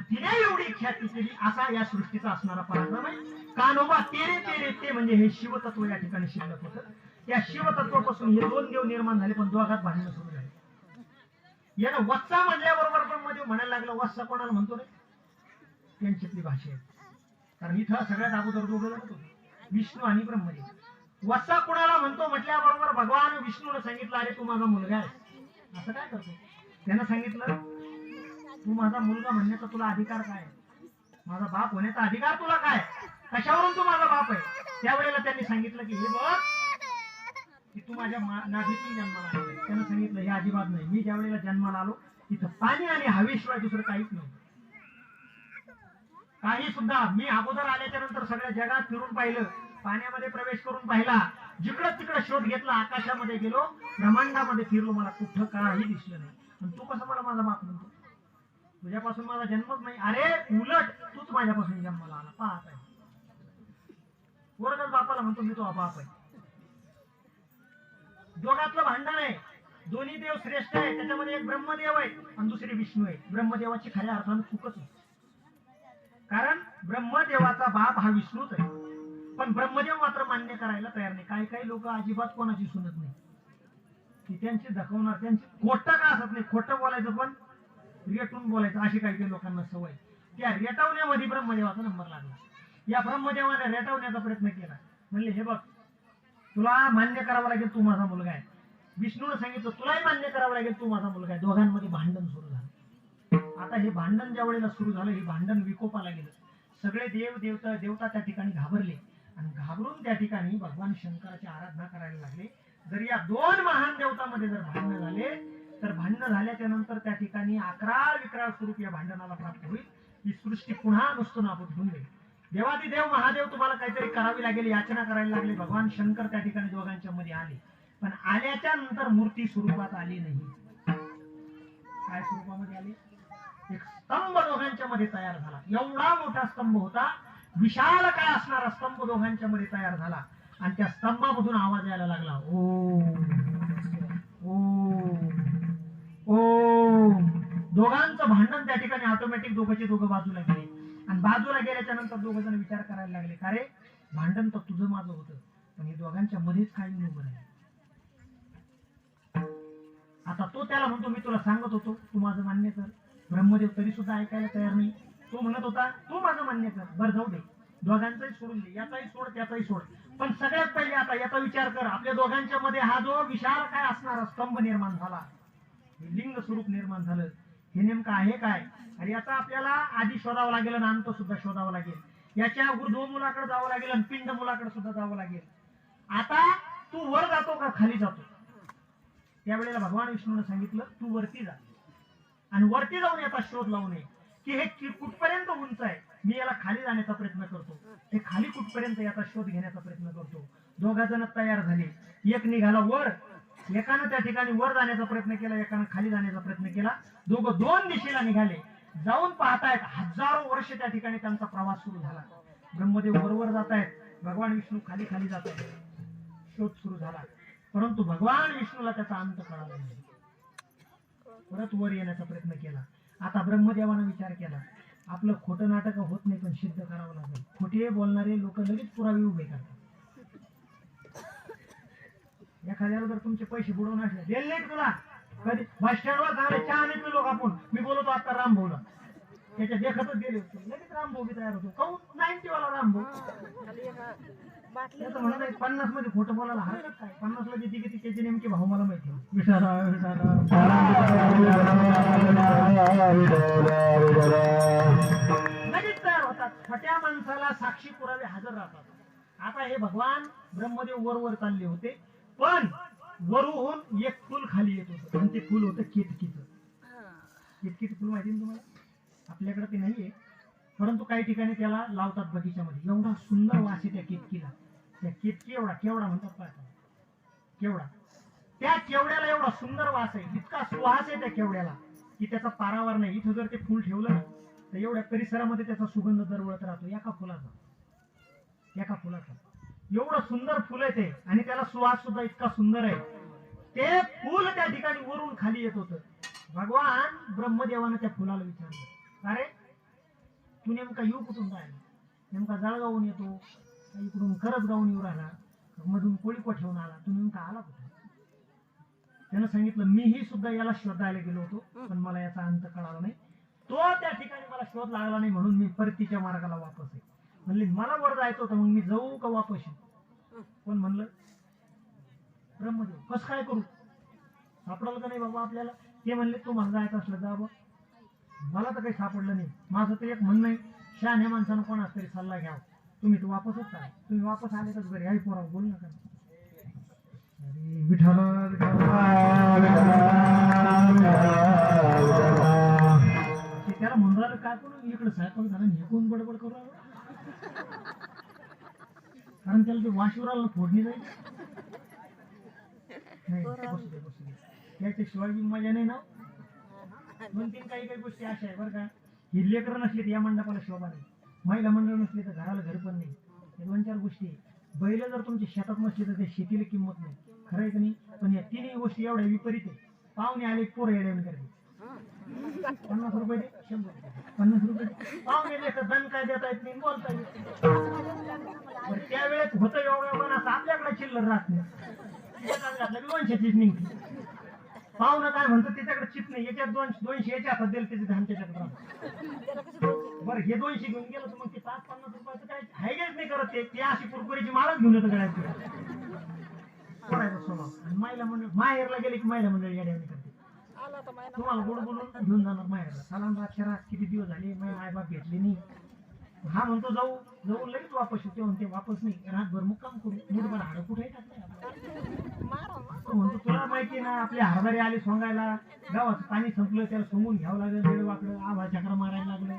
तिने एवढी ख्याती केली असा या सृष्टीचा असणारा पराक्रम आहे. कानोबा तेरे तेरे ते म्हणजे हे शिवतत्व या ठिकाणी शिल्लक होतं. या शिवतत्वापासून हे दोन देव निर्माण झाले पण दोघात भांडणं सुरू झाले. यानं वत्सा म्हणल्याबरोबरमध्ये म्हणायला लागलं वत्सा कोणाला म्हणतो रे? त्यांच्यातली भाषा आहे. कारण इथं सगळ्यात अगोदर दोघं जण विष्णू आणि ब्रह्मदेव. वत्सा कोणाला म्हणतो म्हटल्याबरोबर भगवान विष्णूने सांगितलं अरे तू माझा मुलगा आहे. असं काय करतो? त्यानं सांगितलं तू माझा मुलगा म्हणण्याचा तुला अधिकार काय? आहे? माझा बाप होण्याचा अधिकार तुला काय? कशावरून तू माझा बाप आहे? त्यावेळेला त्यांनी सांगितलं की हे बघ की तू माझ्या मा- नाभीतून जन्माला आलो त्यानं सांगितलं हे अजिबात नाही. मी ज्या वेळेला जन्माला आलो तिथं पाणी आणि हवेशिवाय दुसरं काहीच नाही. काही सुद्धा मी अगोदर आल्याच्यानंतर सगळ्या जगात फिरून पाहिलं पाण्यामध्ये प्रवेश करून पाहिला जिकडं तिकडं शोध घेतला आकाशामध्ये गेलो ब्रह्मांडामध्ये फिरलो मला कुठं काही दिसलं नाही. पण तू कसं मला माझा बाप म्हणतो? तुझ्यापासून माझा जन्मच नाही. अरे उलट तूच माझ्यापासून जन्माला आला. पाहत आहे. वर्गच बापाला म्हणतो मी तो बाप आहे. दोघातलं भांडण आहे. दोन्ही देव श्रेष्ठ आहे त्याच्यामध्ये एक ब्रह्मदेव आहे आणि दुसरी विष्णू आहे. ब्रह्मदेवाची खऱ्या अर्थानं चुकत आहे. कारण ब्रह्मदेवाचा बाप हा विष्णूच आहे. पण ब्रह्मदेव मात्र मान्य करायला तयार नाही. काही काही लोक अजिबात कोणाची सुनत नाही. की त्यांची दाखवणार त्यांची खोटं का असत नाही? खोटं बोलायचं पण रेटून बोलायचं अशी काही काही लोकांना सवय त्या रेटावण्यामध्ये ब्रह्मदेवाचा नंबर लागला. या ब्रह्मदेवाने रेटावण्याचा प्रयत्न केला. म्हणले हे बघ तुला मान्य करावं लागेल तू माझा मुलगा आहे. विष्णूने सांगितलं तुलाही मान्य करावं लागेल तू माझा मुलगा आहे. दोघांमध्ये भांडण सुरू झालं. आता हे भांडण ज्या वेळेला सुरू झालं हे भांडण विकोपाला गेलं. सगळे देव देवता देवता त्या ठिकाणी घाबरले. आणि घाबरून त्या ठिकाणी भगवान शंकराची आराधना करायला लागले. जर या दोन महान देवतामध्ये जर भांडण झाले तर भांडणं झाल्याच्यानंतर त्या ठिकाणी अकराळ विक्राळ स्वरूप या भांडणाला प्राप्त होईल. ही सृष्टी पुन्हा नुसतं नाबूद होऊन जाईल. देवादिदेव महादेव तुम्हाला काहीतरी करावी लागेल याचना करायला लागली. भगवान शंकर त्या ठिकाणी दोघांच्या मध्ये आले. पण आल्याच्यानंतर मूर्ती स्वरूपात आली नाही. काय स्वरूपामध्ये आली? एक स्तंभ दोघांच्या मध्ये तयार झाला. एवढा मोठा स्तंभ होता. विशाल काय असणारा स्तंभ दोघांच्या मध्ये तयार झाला. आणि त्या स्तंभामधून आवाज यायला लागला. ओ ओ. हो. दोघांचं भांडण त्या ठिकाणी ऑटोमॅटिक दोघांचे दोघं बाजूला गेले. आणि बाजूला गेल्याच्यानंतर दोघ जण विचार करायला लागले का रे? भांडण तर तुझं माझं होतं पण हे दोघांच्या मध्येच काही नाही उभं नाही आता तो त्याला म्हणतो मी तुला सांगत होतो तू माझं मान्य कर. ब्रह्मदेव तरी सुद्धा ऐकायला तयार नाही. तो म्हणत होता तू माझं मान्य कर. बरं जाऊ दे. दोघांचाही सोडून दे. याचाही सोड त्याचाही सोड. पण सगळ्यात पहिले आता याचा विचार कर. आपल्या दोघांच्या मध्ये हा जो विशाल काय असणारा स्तंभ निर्माण झाला लिंग स्वरूप निर्माण झालं. हे नेमकं आहे काय? आणि याचा आपल्याला आधी शोधावं लागेल आणि अंत सुद्धा शोधावं लागेल. याच्या ऊर्ध्व मुलाकडे जावं लागेल आणि पिंड मुलाकडे सुद्धा जावं लागेल. आता तू वर जातो का खाली जातो? त्यावेळेला भगवान विष्णूने सांगितलं तू वरती जा. आणि वरती जाऊन याचा शोध लावू नये. की हे कुठपर्यंत उंच आहे? मी याला खाली जाण्याचा प्रयत्न करतो. हे खाली कुठपर्यंत याचा शोध घेण्याचा प्रयत्न करतो? दोघा जण तयार झाले. एक निघाला वर एकानं त्या ठिकाणी वर जाण्याचा प्रयत्न केला एकानं खाली जाण्याचा प्रयत्न केला. दोघं दोन दिशेला निघाले. जाऊन पाहतायत हजारो वर्ष त्या ठिकाणी त्यांचा प्रवास सुरू झाला. ब्रह्मदेव वरवर जात आहेत भगवान विष्णू खाली खाली जात आहेत शोध सुरू झाला. परंतु भगवान विष्णूला त्याचा अंत कळाला नाही. परत वर येण्याचा प्रयत्न केला. आता ब्रह्मदेवानं विचार केला. आपलं खोटं नाटक होत नाही पण सिद्ध करावं लागेल. खोटे बोलणारे लोक लगेच पुरावे उभे करतात. एखाद्याला जर तुमचे पैसे बुडवून असले दिले नाही तुला? कधी? बस स्टँडवर चांगले चहा नाही पिलो आपण? मी बोलतो आता राम भाऊला. त्याच्या देखतच गेले होते. लगेच राम भाऊ बी तयार होतो. काऊन नाईन्टी वाला राम भाऊ. आहे, पन्नासमध्ये खोटं बोलायला हरकत काय पन्नास ला किती किती त्याचे नेमके भाऊ मला माहिती लगेच तयार होतात. छोट्या माणसाला साक्षी पुरावे हजर राहतात. आता हे भगवान ब्रह्मदेव वर वर चालले होते. पण वरून एक फुल खाली येत होतं. आणि ते फुल होतं केतकीचं केतकीचं फुल माहिती ना तुम्हाला? आपल्याकडे ते नाहीये. परंतु काही ठिकाणी त्याला लावतात बगीच्यामध्ये. एवढा सुंदर वास आहे त्या केतकीला त्या केतकी एवढा केवढा म्हणतात पाहता केवढा. त्या केवड्याला एवढा सुंदर वास आहे. इतका सुवास आहे त्या केवड्याला की त्याचा पारावर नाही. इथं जर ते फुल ठेवलं ना तर एवढ्या परिसरामध्ये त्याचा सुगंध दरवळत राहतो. एका फुलाचा. एका फुलाचा. एवढं सुंदर फुल आहे ते. आणि त्याला सुवास सुद्धा इतका सुंदर आहे. ते फुल त्या ठिकाणी वरून खाली येत होतं. भगवान ब्रह्मदेवानं त्या फुलाला विचारलं. अरे तू नेमका येऊ कुठून राहिला? नेमका जळगावून येतो इकडून खरंच गावून येऊ राहिला? मधून कोळीको ठेवून आला? तू नेमका आला कुठे? त्यानं सांगितलं मीही सुद्धा याला शोधायला गेलो होतो पण मला याचा अंत कळाला नाही. तो त्या ठिकाणी मला शोध लागला नाही म्हणून मी परतीच्या मार्गाला वापस आहे. म्हणले मला वर जायचं होतं मग मी जाऊ का वापस येऊ? पण म्हणलं ब्रह्मदेव कसं काय करू? सापडलं का नाही बाबा आपल्याला? ते म्हणले तुम्हाला जायचं असलं जा बा. मला तर काही सापडलं नाही. माझं तर एक म्हणणं आहे शहाण्या माणसानं कोणाच तरी सल्ला घ्यावा. तुम्ही तर वापसच आले तुम्ही वापस आले तर बरे आई पोरा बोल नका. अरे विठाला ते त्याला म्हणून राहिलं काय करू? इकडे स्वयंपाक झाला निघून बडबड करू. कारण त्याला ते वाशिवराला फोडणी जाईल नाही बसू दे बसू दे त्याच्याशिवाय बी मजा नाही ना दोन तीन काही काही गोष्टी अशा आहे बरं का ही लेकर नसली तर या मंडपाला शोभा नाही महिला मंडळ नसली तर घराला घर पण नाही हे दोन चार गोष्टी. बैल जर तुमच्या शेतात नसली तर त्या शेतीला किंमत नाही खरं आहे का नाही पण या तिन्ही गोष्टी एवढ्या विपरीत आहे पाहुणे आले पोरं येड्याने करते पन्नास रुपये दे शंभर रुपये. पन्नास रुपये दे. पाहुणे लेकर दण काय देता येत नाही बोलता येत नाही. त्यावेळेस होतं एवढं पण असं आपल्याकडे चिल्लर राहत नाही त्याच्यात घातलं की दोनशेचीच निघते पाहुणं काय म्हणतो त्याच्याकडे चिप नाही याच्यात दोन दोनशे याच्या हातात दिलं त्याचे धान त्याच्याकडे राहतं. बरं हे दोनशे घेऊन गेलं तर मग ते पाच पन्नास रुपयाचं काय हायगेच नाही करत ते ते अशी कुरकुरीची माळच घेऊन येतं गळ्यात कोणाचा स्वभाव आणि महिला मंडळ माहेरला गेले की महिला मंडळ येड्याने तुम्हाला गोड बोलून घेऊन जाणार माहेरला सालाम अक्षरा किती दिवस झाले माझे आई बाप भेटले नाही. हा म्हणतो जाऊ जाऊ लगेच वापस येते. म्हणते वापस नाही रातभर मुक्काम करू. मुठभर हाडं कुठे टाकलं म्हणतो तुला माहिती ना आपले हरभरे आले सोंगायला. गावाचं पाणी संपलं त्याला सोंगून घ्यावं लागलं वेळ वाकडं आभा चक्र मारायला लागलं.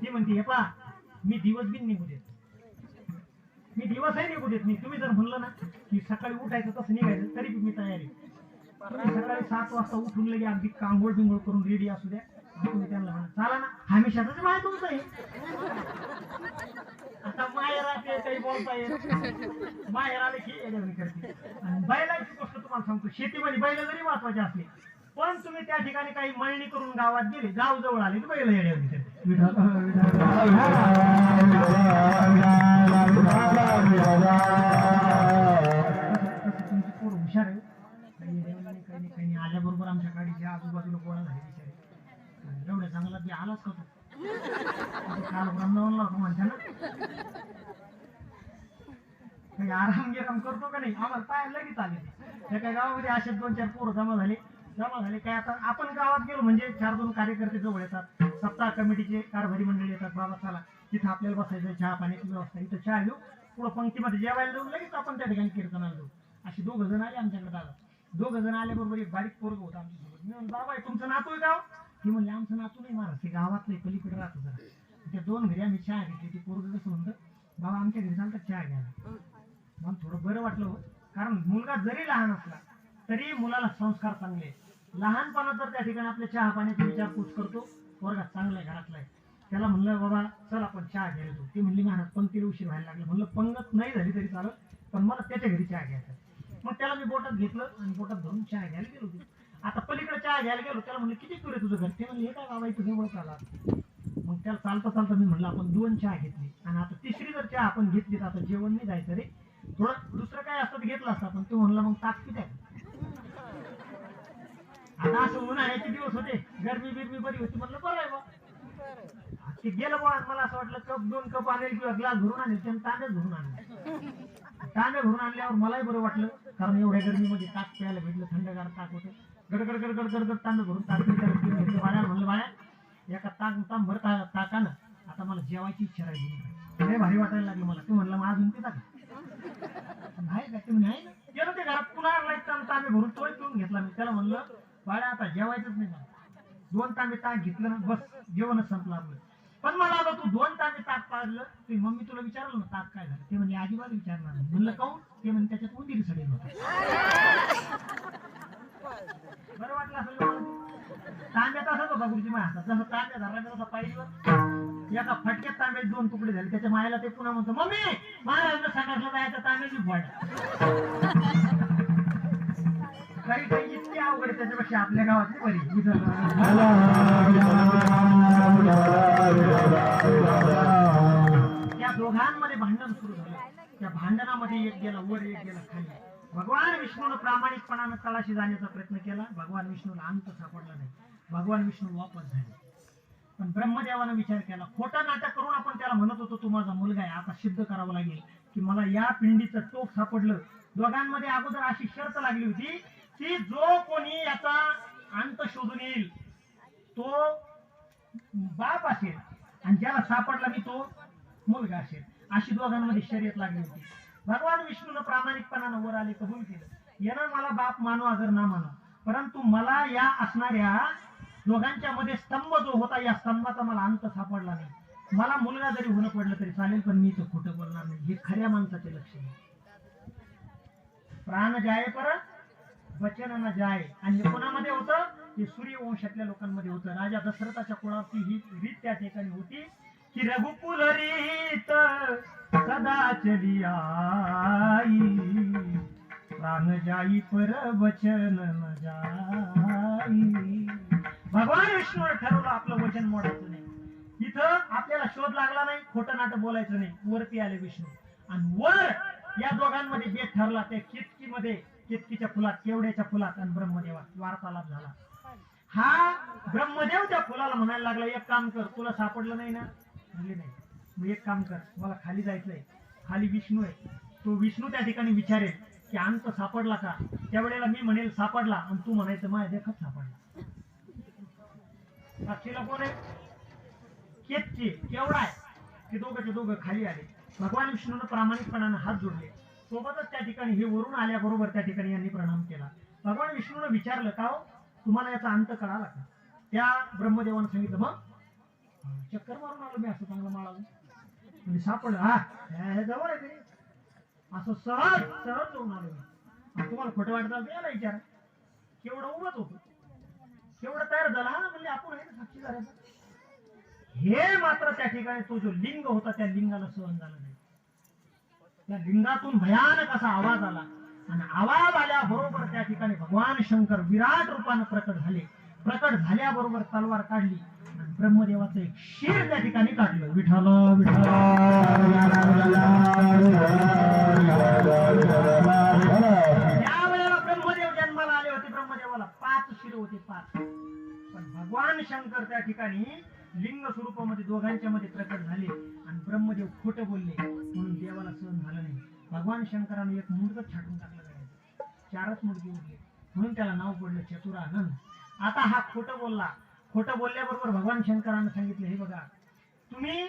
ती म्हणते हे पा मी दिवस बिन निघू देत मी दिवसही निघू देत नाही. तुम्ही जर म्हणलं ना की सकाळी उठायचं तसं निघायचं तरी मी तयारी सकाळी सात वाजता उठून लगे अगदी कांगोळ बिंगोळ करून रेडी असू द्या. आणि तुम्ही त्यांना म्हणा चाला ना हमेशाच माय तुमचं आहे. आता माहेर राहते काही बोलता येत माहेर आले की येड्यावानी करते. आणि बैलाची गोष्ट तुम्हाला सांगतो शेतीमध्ये बैल जरी महत्त्वाचे असले पण तुम्ही त्या ठिकाणी काही मळणी करून गावात गेले गाव जवळ आले तर बैल येड्यावानी करते. हुशार आहे काही काही काही आल्याबरोबर आमच्या गाडीच्या आजूबाजूला गोळा झाले बिचारे. एवढ्या चांगला बी आलाच का तू काल वृंदावनला होतो म्हणते ना. काही आराम गिराम करतो का नाही? आम्हाला पाय लगेच आले. ते त्या काही गावामध्ये असे दोन चार पोरं जमा झाले. जमा झाले काय आता आपण गावात गेलो म्हणजे चार दोन कार्यकर्ते जवळ येतात. सप्ताह कमिटीचे कारभारी मंडळी येतात बाबा चला. तिथं आपल्याला बसायचं चहा पाण्याची व्यवस्था. इथं चहा घेऊ. पुढं पंक्तीमध्ये जेवायला जाऊ. लगेच आपण त्या ठिकाणी कीर्तनाला जाऊ. असे दोघं जण आले आमच्याकडे दादा. दोघ जण आल्याबरोबर एक बारीक पोरग होता आमच्यासोबत. मी म्हणलं बाबा हे तुमचं नातू आहे गाव? ती म्हणली आमचं नातू नाही महाराज ते गावातलं नाही पलीकडे राहतो जरा. त्या दोन घरी आम्ही चहा घेतली. ती पोरग कसं म्हणतं बाबा आमच्या घरी चालतं चहा घ्यायला. मला थोडं बरं वाटलं हो. कारण मुलगा जरी लहान असला तरी मुलाला संस्कार चांगले लहानपणा तर त्या ठिकाणी आपल्या चहा पाण्याचा विचारपूस करतो. वर्गात चांगला आहे घरातला आहे. त्याला म्हणलं बाबा चल आपण चहा घ्यायला जाऊ ती म्हणली महाराज पंक्तीला उशीर व्हायला लागला. म्हणलं पंगत नाही झाली तरी चालत पण मला त्याच्या घरी चहा घ्यायचा मग त्याला मी बोटात घेतलं आणि बोटात धरून चहा घ्यायला गेलो होतो. आता पलीकडे चहा घ्यायला गेलो त्याला म्हणलं किती आहे तुझं घर ते म्हणले हे काय बाबा इथं जवळच आला. मग त्याला चालता चालता मी म्हणलं आपण दोन चहा घेतली. आणि आता तिसरी जर चहा आपण घेतली तर आता जेवण नाही जायचं रे. थोडं दुसरं काय असतं घेतलं असतं पण तो म्हणला मग ताक पित आता असं उन्हाळ्याचे दिवस होते. गरमी बिरमी बरी होती. म्हणलं बरं आहे बा. ते गेलं बा मला असं वाटलं कप दोन कप आणेल किंवा ग्लास भरून आणेल त्यानं तांब्यात भरून आणले कांदा भरून आणल्यावर मलाही बरं वाटलं. कारण एवढ्या गर्मीमध्ये ताक प्यायला भेटलं थंडगार ताक होतं. गडगड गडगड गडगड तांदूळ भरून ताक घेतलं बाळ्या म्हणलं बाळ्या एका ताक तांब भर ता ताकानं आता मला जेवायची इच्छा राहिली लय भारी वाटायला लागलं मला. तू म्हणलं मग अजून ते ताक नाही का? ते म्हणे गेलो ते घरात पुन्हा लाइट तांबे भरून तोही पिऊन घेतला मी. त्याला म्हणलं बाळ्या आता जेवायचंच नाही मला दोन तांबे ताक घेतलं ना बस जेवणच संपलं आपलं. पण मला आता तू दोन तांबे ताक पाडलं ते मम्मी तुला विचारलं ना ताक काय झालं? ते म्हणजे अजिबात विचारणार नाही. म्हणलं काऊन ते म्हणजे त्याच्यात उंदीर सडेल बरं वाटलं असेल तांब्यात असंच होता गुरुजी माझ्या हातात. जसं तांब्या धरला तसा पाहिजे एका फटक्यात तांब्याचे दोन तुकडे झाले. त्याच्या मायाला ते पुन्हा म्हणतो मम्मी महाराज सकाळला जायचं तांब्याची फट काही काही इतकी अवघड त्याच्यापेक्षा आपल्या गावातली बरी दोघांमध्ये भांडण सुरू झालं. त्या भांडणामध्ये एक गेला वर एक गेला खाली. भगवान विष्णून प्रामाणिकपणानं तळाशी जाण्याचा प्रयत्न केला. भगवान विष्णूला अंत सापडला नाही. भगवान विष्णू वापस झाले. पण ब्रह्मदेवानं विचार केला खोटं नाटक करून आपण त्याला म्हणत होतो तू माझा मुलगा आहे आता सिद्ध करावं लागेल की मला या पिंडीचं टोक सापडलं. दोघांमध्ये अगोदर अशी शर्त लागली होती की जो कोणी याचा अंत शोधून येईल तो बाप असेल आणि ज्याला सापडला मी तो मुलगा असेल. अशी दोघांमध्ये शर्यत लागली होती. भगवान विष्णूनं प्रामाणिकपणानं वर आले कबूल केलं. येणं मला बाप मानो अगर ना मानो. परंतु मला या असणाऱ्या दोघांच्या मध्ये स्तंभ जो होता या स्तंभाचा मला अंत सापडला नाही. मला मुलगा जरी होणं पडलं तरी चालेल पण मी तो खोटं बोलणार नाही. हे खऱ्या माणसाचे लक्षण आहे. प्राण जाय परत वचन न जाय आणि हे कोणामध्ये होतं? हे सूर्यवंशातल्या लोकांमध्ये होतं. राजा दशरथाच्या कुळाची ही रीत त्या ठिकाणी होती की रघुकुल रीत सदा चली आई. प्राण जाई पर वचन न जाई. भगवान विष्णू ठरवलं आपलं वचन मोडायचं नाही. इथं आपल्याला शोध लागला नाही खोटं नाटक बोलायचं नाही. वरती आले विष्णू. आणि वर या दोघांमध्ये जे ठरला त्या खिचकीमध्ये केतकीच्या फुलात केवड्याच्या फुलात आणि ब्रह्मदेवात वार्तालाप झाला. हा ब्रह्मदेव त्या फुलाला म्हणायला लागला एक काम कर तुला सापडलं नाही ना? म्हणले नाही. मग एक काम कर मला खाली जायचंय. खाली विष्णू आहे. तो विष्णू त्या ठिकाणी विचारेल की अंत सापडला का? त्यावेळेला मी म्हणेल सापडला. आणि तू म्हणायचं माझ्या देखत सापडला. साक्षीला कोण आहे? केतकी. केवढा आहे? ते दोघं ते दोघं खाली आले. भगवान विष्णूनं प्रामाणिकपणानं हात जोडले. सोबतच त्या ठिकाणी हे वरून आल्याबरोबर त्या ठिकाणी यांनी प्रणाम केला. भगवान विष्णूनं विचारलं का हो? तुम्हाला याचा अंत कळाला का? त्या ब्रह्मदेवानं सांगितलं मग? चक्कर मारून आलो मी असं चांगलं माळावं म्हणजे सापडलं. हा हे जवळ आहे ते. असं सहज सहज जाऊन आलो मी. तुम्हाला खोटं वाटत असेल याला विचार. केवढं उभंच होतो. केवढं तयार झाला. हा म्हणजे आपण आहे साक्षीदार हे मात्र त्या ठिकाणी तो जो लिंग होता त्या लिंगाला सहन झाला नाही. त्या लिंगातून भयानक असा आवाज आला. आणि आवाज आल्याबरोबर त्या ठिकाणी भगवान शंकर विराट रूपानं प्रकट झाले. प्रकट झाल्याबरोबर तलवार काढली. आणि ब्रह्मदेवाचं एक शेर त्या ठिकाणी काढलं. विठाल त्यावेळेला ब्रह्मदेव जन्माला आले होते. ब्रह्मदेवाला पाच शिर होते पाच. पण भगवान शंकर त्या ठिकाणी लिंग स्वरूपामध्ये दोघांच्या मध्ये प्रकट झाले आणि ब्रह्मदेव खोटं बोलले म्हणून देवाला सहन झालं नाही. भगवान शंकराने एक मुडकं छाटून टाकलं गड्याचं. चारच मुडके उरले. म्हणून त्याला नाव पडलं चतुरानंद. आता हा खोटं बोलला. खोटं बोलल्याबरोबर भगवान शंकरानं सांगितलं हे बघा तुम्ही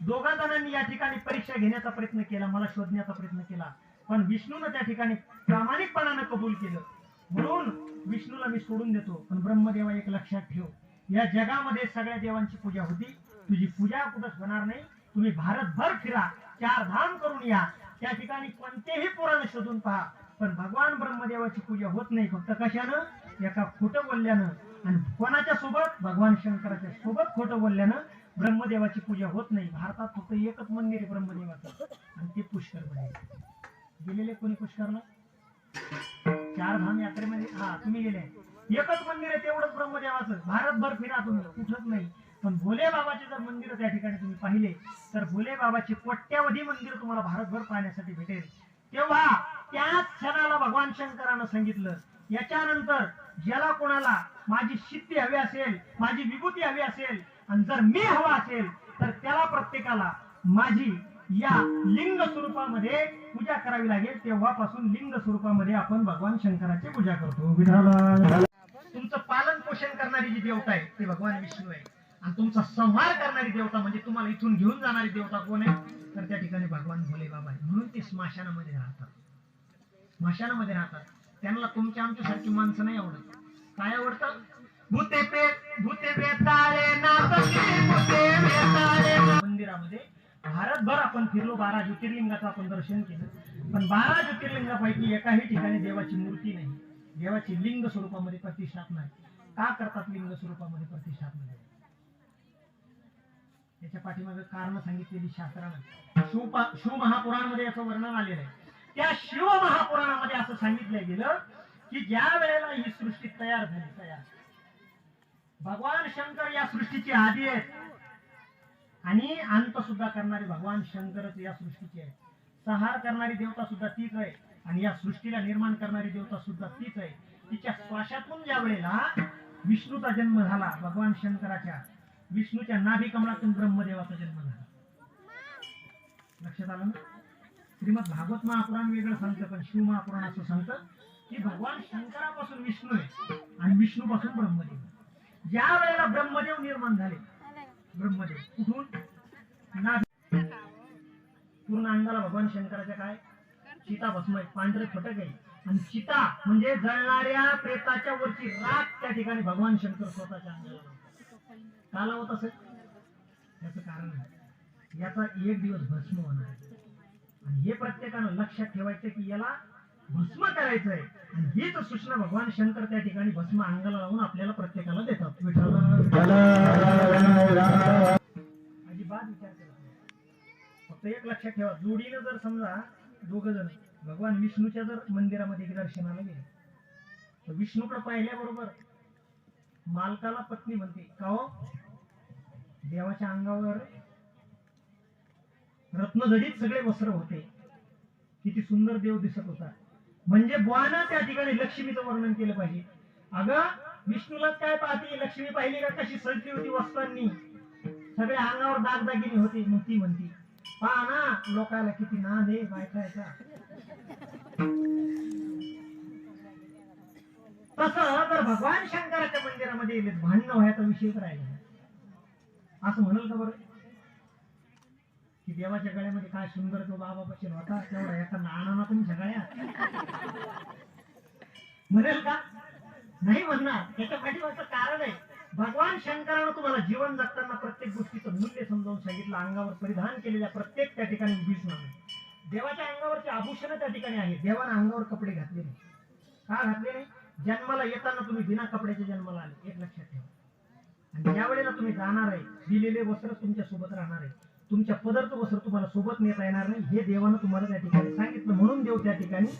दोघा जणांनी या ठिकाणी परीक्षा घेण्याचा प्रयत्न केला मला शोधण्याचा प्रयत्न केला पण विष्णूनं त्या ठिकाणी प्रामाणिकपणानं कबूल केलं. म्हणून विष्णूला मी सोडून देतो पण ब्रह्मदेवा एक लक्षात ठेव या जगामध्ये सगळ्या देवांची पूजा होती. तुझी पूजा कुठंच होणार नाही. तुम्ही भारतभर फिरा. चार धाम करून या. त्या ठिकाणी कोणतेही पुराण शोधून पहा. पण भगवान ब्रह्मदेवाची पूजा होत नाही फक्त कशानं? एका खोटं बोलल्यानं. आणि कोणाच्या सोबत? भगवान शंकराच्या सोबत खोटं बोलल्यानं ब्रह्मदेवाची पूजा होत नाही. भारतात फक्त एकच मंदिर आहे ब्रह्मदेवाचं. आणि ते पुष्कर गेलेले कोणी पुष्करला चार धाम यात्रेमध्ये? हा तुम्ही गेले. एकच मंदिर आहे तेवढंच ब्रह्मदेवाचं. भारतभर फिरा तुम्ही कुठंच नाही. पण भोले बाबाचे जर मंदिर त्या ठिकाणी तुम्ही पाहिले तर भोले बाबाचे कोट्यावधी मंदिर तुम्हाला भारतभर पाहण्यासाठी भेटेल. तेव्हा त्याच क्षणाला भगवान शंकरानं सांगितलं याच्यानंतर ज्याला कोणाला माझी शिद्धी हवी असेल माझी विभूती हवी असेल आणि जर मी हवा असेल तर त्याला प्रत्येकाला माझी या लिंग स्वरूपामध्ये पूजा करावी लागेल. तेव्हापासून लिंग स्वरूपामध्ये आपण भगवान शंकराची पूजा करतो. तुमचं पालन पोषण करणारी जी देवता आहे ते भगवान विष्णू आहे आणि तुमचा संहार करणारी देवता म्हणजे तुम्हाला इथून घेऊन जाणारी देवता कोण आहे तर त्या ठिकाणी भगवान भोले बाबा आहे म्हणून ते स्मशानामध्ये राहतात. स्मशानामध्ये राहतात. त्यांना तुमच्या आमच्यासारखी माणसं नाही आवडत. काय आवडतं? भूते पे भूते मंदिरामध्ये भारतभर आपण फिरलो बारा ज्योतिर्लिंगाचं आपण दर्शन केलं. पण बारा ज्योतिर्लिंगापैकी एकाही ठिकाणी देवाची मूर्ती नाही. देवाची लिंग स्वरूपामध्ये प्रतिष्ठापना का करतात लिंग स्वरूपामध्ये प्रतिष्ठापना त्याच्या पाठीमागे कारण सांगितलेली शास्त्रानं. शिव शिव महापुराणामध्ये याचं वर्णन आलेलं आहे. त्या शिव महापुराणामध्ये असं सांगितलं गेलं की ज्या वेळेला ही सृष्टी तयार झाली तयार. भगवान शंकर या सृष्टीची आधी आहेत. आणि अंत सुद्धा करणारे भगवान शंकरच या सृष्टीचे आहेत. संहार करणारी देवता सुद्धा तीच आहे आणि या सृष्टीला निर्माण करणारी देवता सुद्धा तीच आहे. तिच्या श्वासातून ज्या वेळेला विष्णूचा जन्म झाला भगवान शंकराच्या विष्णूच्या नाभिकमळातून ब्रह्मदेवाचा जन्म झाला. लक्षात आलं ना? श्रीमद भागवत महापुराण वेगळं सांगतं पण शिव महापुराण असं सांगतं की भगवान शंकरापासून विष्णू आहे आणि विष्णूपासून ब्रह्मदेव ज्या वेळेला ब्रह्मदेव निर्माण झाले ब्रह्मदेव कुठून? ना पूर्ण अंगाला भगवान शंकराच्या काय? चिता भस्म आहे पांढरे फटक आहे. आणि चिता म्हणजे जळणाऱ्या प्रेताच्या वरची राख त्या ठिकाणी भगवान शंकर स्वतःच्या अंगाला का लावत असेल याचं कारण आहे. याचा एक दिवस भस्म होणार आहे. आणि हे प्रत्येकानं लक्षात ठेवायचं की याला भस्म करायचं आहे आणि हीच सूचना भगवान शंकर त्या ठिकाणी भस्म अंगाला लावून आपल्याला प्रत्येकाला देतात. अजिबात विचार करत नाही. फक्त एक लक्षात ठेवा. जोडीनं जर समजा दोघजण. भगवान विष्णूच्या जर मंदिरामध्ये दर्शनाला गेले तर विष्णूकडे पाहिल्याबरोबर मालकाला पत्नी म्हणते का हो? देवाच्या अंगावर रत्नजडीत सगळे वस्त्र होते. किती सुंदर देव दिसत होता. म्हणजे बुवानं त्या ठिकाणी लक्ष्मीचं वर्णन केलं पाहिजे. अगं विष्णूला काय पाहते? लक्ष्मी पाहिली का कशी सजली होती वस्त्रांनी? सगळ्या अंगावर दागदागिनी होती. मग ती म्हणती पहा ना लोकाला किती नाद आहे बायकायचा. तस जर भगवान शंकराच्या मंदिरामध्ये गेले भांडणं व्हायचा विषयच राहिला असं म्हणाल का बरं? की देवाच्या गळ्यामध्ये काय सुंदर तो बाबा बसेल होता तेवढा याचा नाना तुमच्या गळ्यात. म्हणेल का? नाही म्हणणार. त्याच्या पाठीमागचं कारण आहे. भगवान शंकरानं तुम्हाला जीवन जगताना प्रत्येक गोष्टीचं मूल्य समजावून सांगितलं. अंगावर परिधान केलेल्या प्रत्येक त्या ठिकाणी उभीच नाही देवाच्या अंगावरचे आभूषण त्या ठिकाणी आहे देवानं अंगावर कपडे घातले नाही का घातले नाही जन्माला येताना तुम्ही बिना कपड्याच्या जन्माला आले. एक लक्षात ठेवा. आणि ज्यावेळेला तुम्ही जाणार आहे दिलेले वस्त्र तुमच्यासोबत राहणार आहे तुमच्या पदरचं वस्त्र तुम्हाला सोबत नेता येणार नाही हे देवानं तुम्हाला त्या ठिकाणी सांगितलं. म्हणून देव त्या ठिकाणी